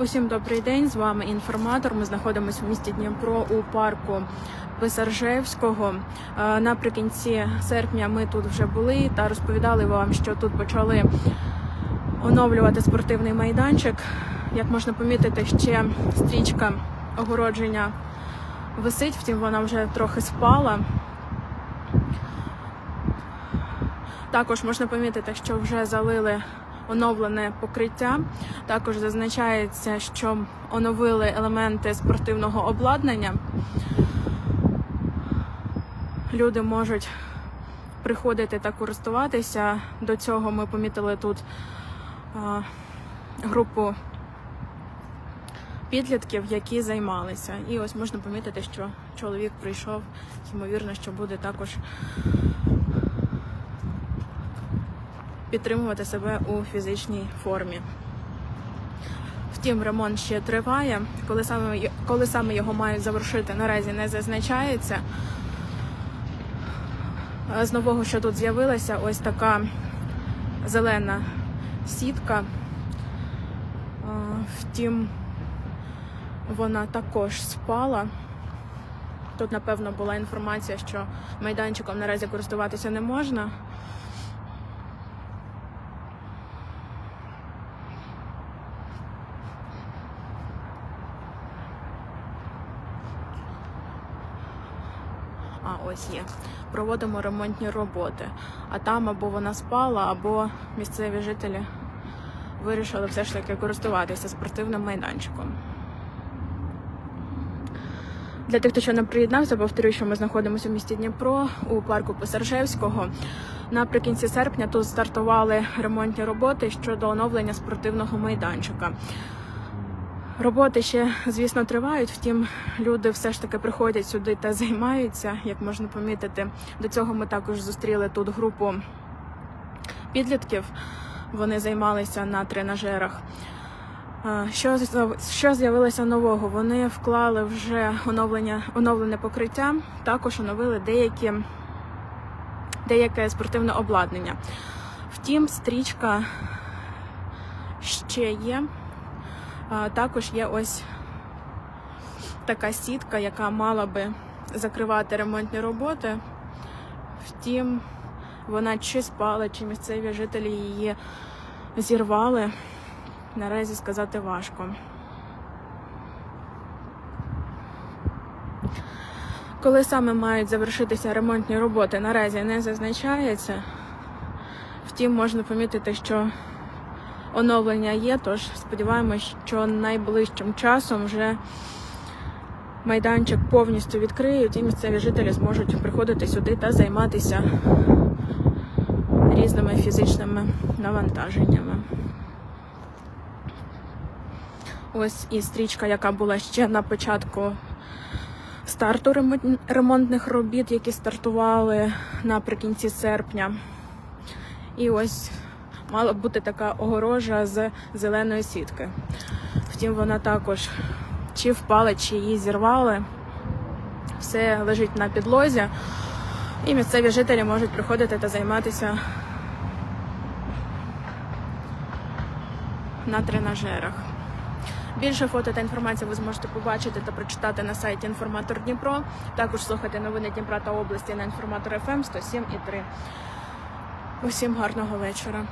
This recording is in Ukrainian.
Усім добрий день. З вами інформатор. Ми знаходимося в місті Дніпро у парку Писаржевського. Е, Наприкінці серпня ми тут вже були та розповідали вам, що тут почали оновлювати спортивний майданчик. Як можна помітити, ще стрічка огородження висить, втім вона вже трохи спала. Також можна помітити, що вже залили оновлене покриття. Також зазначається, що оновили елементи спортивного обладнання. Люди можуть приходити та користуватися. До цього ми помітили тут а, групу підлітків, які займалися. І ось можна помітити, що чоловік прийшов, ймовірно, що буде також підтримувати себе у фізичній формі. Втім, ремонт ще триває. Коли саме, коли саме його мають завершити, наразі не зазначається. З нового, що тут з'явилася, ось така зелена сітка. Втім, вона також спала. Тут, напевно, була інформація, що майданчиком наразі користуватися не можна. А, ось є. Проводимо ремонтні роботи. А там або вона спала, або місцеві жителі вирішили все ж таки користуватися спортивним майданчиком. Для тих, хто ще не приєднався, повторюю, що ми знаходимося в місті Дніпро у парку Писаржевського. Наприкінці серпня тут стартували ремонтні роботи щодо оновлення спортивного майданчика. Роботи ще, звісно, тривають, втім, люди все ж таки приходять сюди та займаються, як можна помітити. До цього ми також зустріли тут групу підлітків. Вони займалися на тренажерах. Що, що з'явилося нового? Вони вклали вже оновлення, оновлене покриття, також оновили деякі, деяке спортивне обладнання. Втім, стрічка ще є. Також є ось така сітка, яка мала би закривати ремонтні роботи. Втім, вона чи спала, чи місцеві жителі її зірвали. Наразі сказати важко. Коли саме мають завершитися ремонтні роботи, наразі не зазначається. Втім, можна помітити, що оновлення є, тож сподіваємось, що найближчим часом вже майданчик повністю відкриють і місцеві жителі зможуть приходити сюди та займатися різними фізичними навантаженнями. Ось і стрічка, яка була ще на початку старту ремонтних робіт, які стартували наприкінці серпня. І ось мала б бути така огорожа з зеленої сітки. Втім, вона також чи впала, чи її зірвали. Все лежить на підлозі, і місцеві жителі можуть приходити та займатися на тренажерах. Більше фото та інформації ви зможете побачити та прочитати на сайті Інформатор Дніпро. Також слухайте новини Дніпра та області на інформатор ФМ 107 і 3. Усім гарного вечора.